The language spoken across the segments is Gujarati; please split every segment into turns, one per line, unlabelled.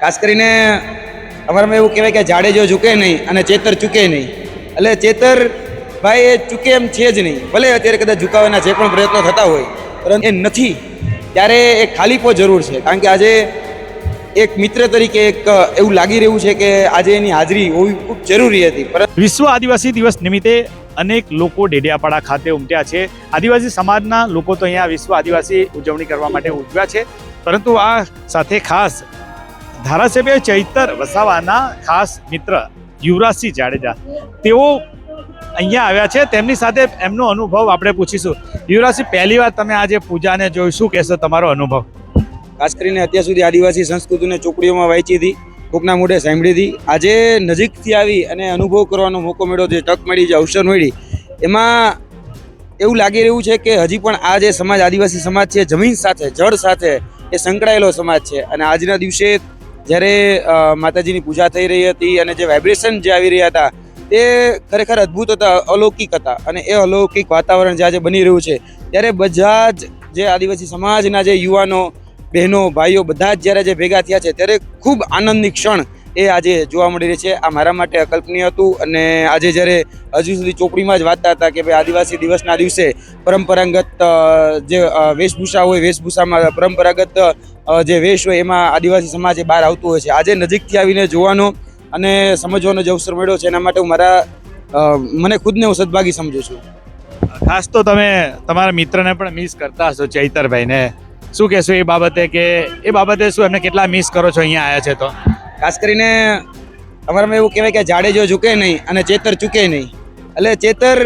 ખાસ કરીને અમારામાં એવું કહેવાય કે જાડેજો ઝૂકે નહીં અને ચેતર ચૂકે નહીં. એટલે ચેતર ભાઈ એ ચૂકે એમ છે જ નહીં. ભલે અત્યારે કદાચ ઝુકાવાના જે પણ પ્રયત્નો થતા હોય, પરંતુ એ નથી. ત્યારે એ ખાલીપો જરૂર છે. કારણ કે આજે એક મિત્ર તરીકે એક એવું લાગી રહ્યું છે કે આજે એની હાજરી હોવી ખૂબ જરૂરી હતી.
વિશ્વ આદિવાસી દિવસ નિમિત્તે અનેક લોકો ડેડિયાપાડા ખાતે ઉમટ્યા છે. આદિવાસી સમાજના લોકો તો અહીંયા વિશ્વ આદિવાસી ઉજવણી કરવા માટે ઉજવ્યા છે. પરંતુ આ સાથે ખાસ ધારાસભ્ય ચૈતર વસાવાના ખાસ મિત્ર યુવરાજસિંહ જાડેજા. તેઓ અહીંયા આવ્યા છે. તેમની સાથે એમનો અનુભવ આપણે પૂછીશું. યુવરાજસિંહ, પહેલી વાર તમે આજે પૂજાને જોઈ, શું કહેશો તમારો અનુભવ?
ખાસ કરીને અત્યાર સુધી આદિવાસી સંસ્કૃતિને ચોકડીઓમાં વાંચી હતી, કોકના મોઢે સાંભળી હતી. આજે નજીકથી આવી અને અનુભવ કરવાનો મોકો મળ્યો, જે તક મળી, જે અવસર મળી, એમાં એવું લાગી રહ્યું છે કે હજી પણ આ જે સમાજ, આદિવાસી સમાજ છે, જમીન સાથે, જળ સાથે એ સંકળાયેલો સમાજ છે. અને આજના દિવસે જ્યારે માતાજીની પૂજા થઈ રહી હતી અને જે વાઇબ્રેશન જે આવી રહ્યા હતા, તે ખરેખર અદ્ભુત હતા, અલૌકિક હતા અને એ અલૌકિક વાતાવરણ જે આજે બની રહ્યું છે, ત્યારે બધા જ જે આદિવાસી સમાજના જે યુવાનો, બહેનો, ભાઈઓ બધા જ જ્યારે જે ભેગા થયા છે, ત્યારે ખૂબ આનંદની ક્ષણ એ આજે જોવા મળી રહી છે. આ મારા માટે અકલ્પનીય હતું અને આજે જ્યારે હજુ સુધી ચોપડીમાં જ વાંચતા હતા કે ભાઈ આદિવાસી દિવસના દિવસે પરંપરાગત જે વેશભૂષા હોય, વેશભૂષામાં પરંપરાગત જે વેશ હોય એમાં આદિવાસી સમાજ બહાર આવતું હોય છે. આજે નજીકથી આવીને જોવાનો અને સમજવાનો જે અવસર મળ્યો છે. એના માટે હું મારા મને ખુદને હું સદભાગી સમજુ છું.
ખાસ તો તમે તમારા મિત્રને પણ મિસ કરતા હશો ચૈતરભાઈને. શું કહેશો એ બાબતે કે, એ બાબતે શું એમને કેટલા મિસ કરો છો અહીંયા આવ્યા છે તો?
ખાસ કરીને અમારામાં એવું કહેવાય કે જાડેજો ઝૂકે નહીં અને ચેતર ચૂકે નહીં. એટલે ચેતર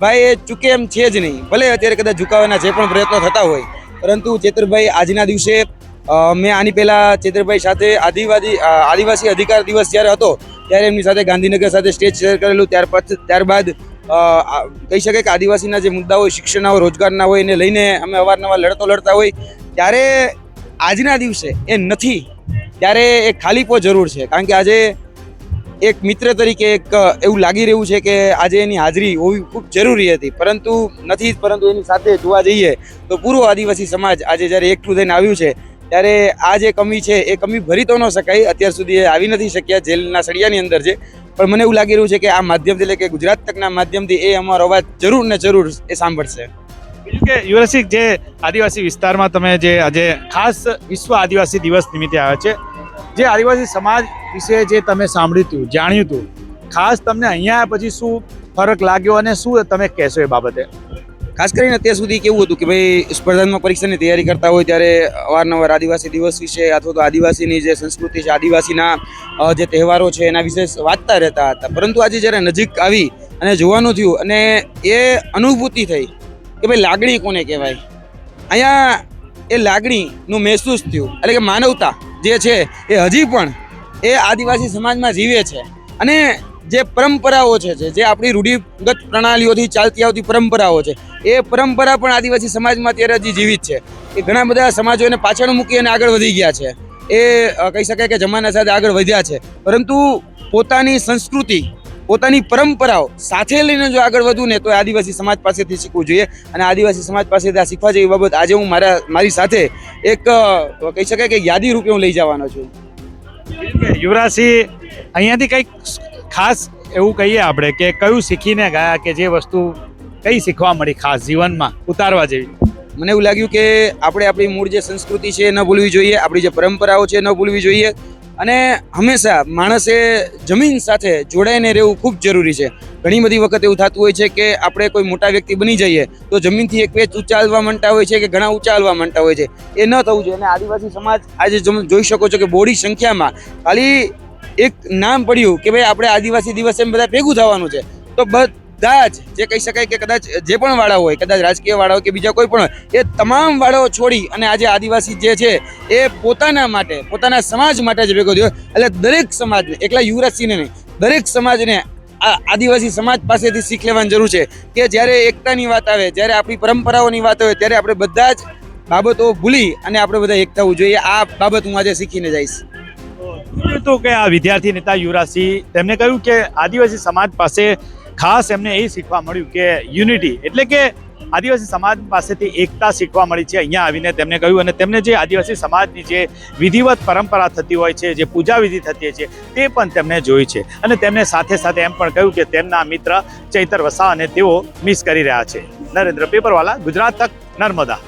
ભાઈ એ ચૂકે એમ છે જ નહીં. ભલે અત્યારે કદાચ ઝુકાવાના જે પણ પ્રયત્નો થતા હોય. પરંતુ ચેતરભાઈ આજના દિવસે મેં આની પહેલાં ચેતરભાઈ સાથે આદિવાદી આદિવાસી અધિકાર દિવસ જ્યારે હતો, ત્યારે એમની સાથે ગાંધીનગર સાથે સ્ટેજ શેર કરેલું. ત્યાર પછી, ત્યારબાદ કહી શકાય કે આદિવાસીના જે મુદ્દાઓ હોય શિક્ષણના હોય, રોજગારના હોય, એને લઈને અમે અવારનવાર લડતો લડતા હોય. ત્યારે આજના દિવસે એ નથી. ત્યારે એ ખાલીપો જરૂર છે. કારણ કે આજે એક મિત્ર તરીકે એક એવું લાગી રહ્યું છે કે આજે એની હાજરી હોવી ખૂબ જરૂરી હતી. પરંતુ નથી જ, પરંતુ એની સાથે જોવા જઈએ તો પૂરો આદિવાસી સમાજ આજે જ્યારે એકઠું થઈને આવ્યું છે, ત્યારે આ જે કમી છે, એ કમી ભરી તો ન શકાય. અત્યાર સુધી એ આવી નથી શક્યા, જેલના સળિયાની અંદર છે. પણ મને એવું લાગી રહ્યું છે કે આ માધ્યમથી એટલે કે ગુજરાત તકના માધ્યમથી એ અમારો અવાજ જરૂર ને જરૂર એ સાંભળશે.
બીજું કે યુવરાજસિંહ, જે આદિવાસી વિસ્તારમાં તમે જે આજે ખાસ વિશ્વ આદિવાસી દિવસ નિમિત્તે આવ્યા છે, જે આદિવાસી સમાજ વિશે જે તમે સાંભળ્યું હતું, જાણ્યું હતું, ખાસ તમને અહીંયા પછી શું ફરક લાગ્યો અને શું તમે કહેશો એ બાબતે?
ખાસ કરીને અત્યાર સુધી કેવું હતું કે ભાઈ, સ્પર્ધાત્મક પરીક્ષાની તૈયારી કરતા હોય ત્યારે અવારનવાર આદિવાસી દિવસ વિશે અથવા તો આદિવાસીની જે સંસ્કૃતિ છે, આદિવાસીના જે તહેવારો છે, એના વિશે વાંચતા રહેતા હતા. પરંતુ આજે જ્યારે નજીક આવી અને જોવાનું થયું અને એ અનુભૂતિ થઈ કે ભાઈ લાગણી કોને કહેવાય? અહીંયા એ લાગણીનું મહેસૂસ થયું. એટલે કે માનવતા જે છે એ હજી પણ એ આદિવાસી સમાજમાં જીવે છે. અને જે પરંપરાઓ છે જે- આપણી રૂઢિગત પ્રણાલીઓથી ચાલતી આવતી પરંપરાઓ છે, એ પરંપરા પણ આદિવાસી સમાજમાં અત્યારે હજી જીવિત છે. એ ઘણા બધા સમાજો એને પાછળ મૂકી અને આગળ વધી ગયા છે. એ કહી શકાય કે જમાના સાથે આગળ વધ્યા છે. પરંતુ પોતાની સંસ્કૃતિ પોતાની પરંપરાઓ સાથે લઈને જો આગળ વધવું ને તો આદિવાસી સમાજ પાસેથી શીખવું જોઈએ. અને આદિવાસી સમાજ પાસેથી આ શીખવા જેવી બાબત આજે હું મારા મારી સાથે એક કહી શકાય કે યાદી રૂપે હું લઈ જવાનો છું.
યુવરાજસિંહ અહીંયાથી કંઈક ખાસ એવું કહીએ આપણે કે કયું શીખીને ગયા કે જે વસ્તુ કઈ શીખવા મળી ખાસ જીવનમાં ઉતારવા જેવી?
મને એવું લાગ્યું કે આપણે આપણી મૂળ જે સંસ્કૃતિ છે એ ન ભૂલવી જોઈએ આપણી જે પરંપરાઓ છે એ ન ભૂલવી જોઈએ. અને હંમેશા માણસે જમીન સાથે જોડાઈને રહેવું ખૂબ જરૂરી છે. ઘણી બધી વખત એવું થતું હોય છે કે આપણે કોઈ મોટા વ્યક્તિ બની જઈએ તો જમીનથી એક પેચ ઊંચા માંડતા હોય છે કે ઘણા ઉચાલવા માંડતા હોય છે. એ ન થવું જોઈએ અને આદિવાસી સમાજ આજે જોઈ શકો છો કે બોડી સંખ્યામાં ખાલી એક નામ પડ્યું કે ભાઈ આપણે આદિવાસી દિવસ બધા ભેગું થવાનું છે. તો બધા જ જે કહી શકાય કે કદાચ જે પણ વાળા હોય, કદાચ રાજકીય વાળા હોય કે બીજા કોઈ પણ હોય, એ તમામ વાળાઓ છોડી અને આજે આદિવાસી જે છે, એ પોતાના માટે, પોતાના સમાજ માટે જ ભેગો થયો. એટલે દરેક સમાજને, એકલા યુવરાજસિંહને નહીં, દરેક સમાજને આ આદિવાસી સમાજ પાસેથી શીખ લેવાની જરૂર છે કે જ્યારે એકતાની વાત આવે, જ્યારે આપણી પરંપરાઓની વાત આવે, ત્યારે આપણે બધા જ બાબતો ભૂલી અને આપણે બધા એક થવું જોઈએ. આ બાબત હું આજે શીખીને જઈશ.
તો કે આ વિદ્યાર્થી નેતા યુવરાજસિંહ તેમણે કહ્યું કે આદિવાસી સમાજ પાસે ખાસ એમને એ શીખવા મળ્યું કે યુનિટી એટલે કે આદિવાસી સમાજ પાસેથી એકતા શીખવા મળી છે. અહીંયા આવીને તેમને કહ્યું અને તેમને જે આદિવાસી સમાજની જે વિધિવત પરંપરા થતી હોય છે, જે પૂજા વિધિ થતી છે, તે પણ તેમને જોઈ છે. અને તેમને સાથે સાથે એમ પણ કહ્યું કે તેમના મિત્ર ચૈતર વસાવાને તેઓ મિસ કરી રહ્યા છે. નરેન્દ્ર પેપરવાલા, ગુજરાત તક, નર્મદા.